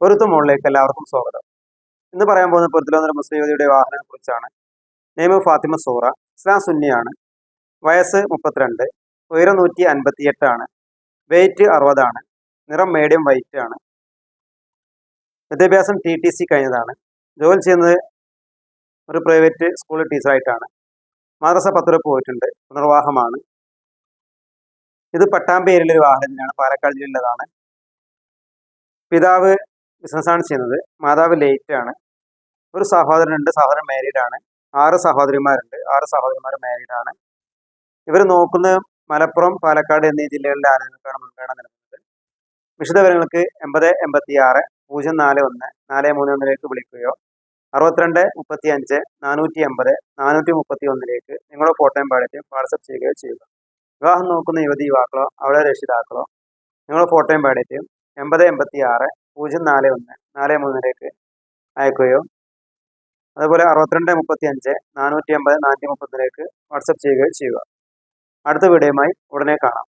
പൊരുത്ത മുകളിലേക്ക് എല്ലാവർക്കും സ്വാഗതം. ഇന്ന് പറയാൻ പോകുന്ന പൊരുത്തിലൊന്നൊരു മുസ്ലിം യുവതിയുടെ വാഹനത്തെ കുറിച്ചാണ് നെയ്മ് ഫാത്തിമ സൂറ ഇസ്ലാം സുന്നിയാണ്. വയസ്സ് മുപ്പത്തിരണ്ട് ഉയരം നൂറ്റി അൻപത്തി എട്ടാണ് വെയിറ്റ് അറുപതാണ്. നിറം മീഡിയം വൈറ്റ് ആണ്. വിദ്യാഭ്യാസം ടി ടി സി കഴിഞ്ഞതാണ്. ജോലി ചെയ്യുന്നത് ഒരു പ്രൈവറ്റ് സ്കൂൾ ടീച്ചറായിട്ടാണ് മദ്രസ പത്തുര പോയിട്ടുണ്ട്. പുനർവാഹമാണ് ഇത് പട്ടാമ്പേരിലൊരു വാഹനത്തിനാണ് പാലക്കാട് ജില്ലയിലുള്ളതാണ്. പിതാവ് ബിസിനസ്സാണ് ചെയ്യുന്നത്. മാതാവ് ലേറ്റ് ആണ്. ഒരു സഹോദരനുണ്ട് സഹോദരൻ മാരീഡ് ആണ്. ആറ് സഹോദരിമാരുണ്ട് ആറ് സഹോദരിമാർ മാരീഡ് ആണ്. ഇവർ നോക്കുന്നത് മലപ്പുറം പാലക്കാട് എന്നീ ജില്ലകളിലെ ആളുകൾക്കാണ് മുൻഗണന നൽകുന്നത്. വിശദവിവരങ്ങൾക്ക് എൺപത് എൺപത്തി ആറ് പൂജ്യം നാല് ഒന്ന് നാല് മൂന്ന് ഒന്നിലേക്ക് വിളിക്കുകയോ അറുപത്തിരണ്ട് മുപ്പത്തി അഞ്ച് നാനൂറ്റി എൺപത് നാനൂറ്റി മുപ്പത്തി ഒന്നിലേക്ക് നിങ്ങളുടെ ഫോട്ടോയും പാടറ്റും വാട്സപ്പ് ചെയ്യുകയോ ചെയ്യുക. വിവാഹം നോക്കുന്ന യുവതി യുവാക്കളോ അവളെ രക്ഷിതാക്കളോ നിങ്ങളുടെ ഫോട്ടോയും പാടറ്റും എൺപത് എൺപത്തി ആറ് പൂജ്യം നാല് ഒന്ന് നാല് മൂന്നിലേക്ക് അയക്കുകയോ? അതുപോലെ അറുപത്തിരണ്ട് മുപ്പത്തി അഞ്ച് നാനൂറ്റി അമ്പത് നാനൂറ്റി മുപ്പത്തിലേക്ക് വാട്സപ്പ് ചെയ്യുകയോ ചെയ്യുക. അടുത്ത വീഡിയോയുമായി ഉടനെ കാണാം.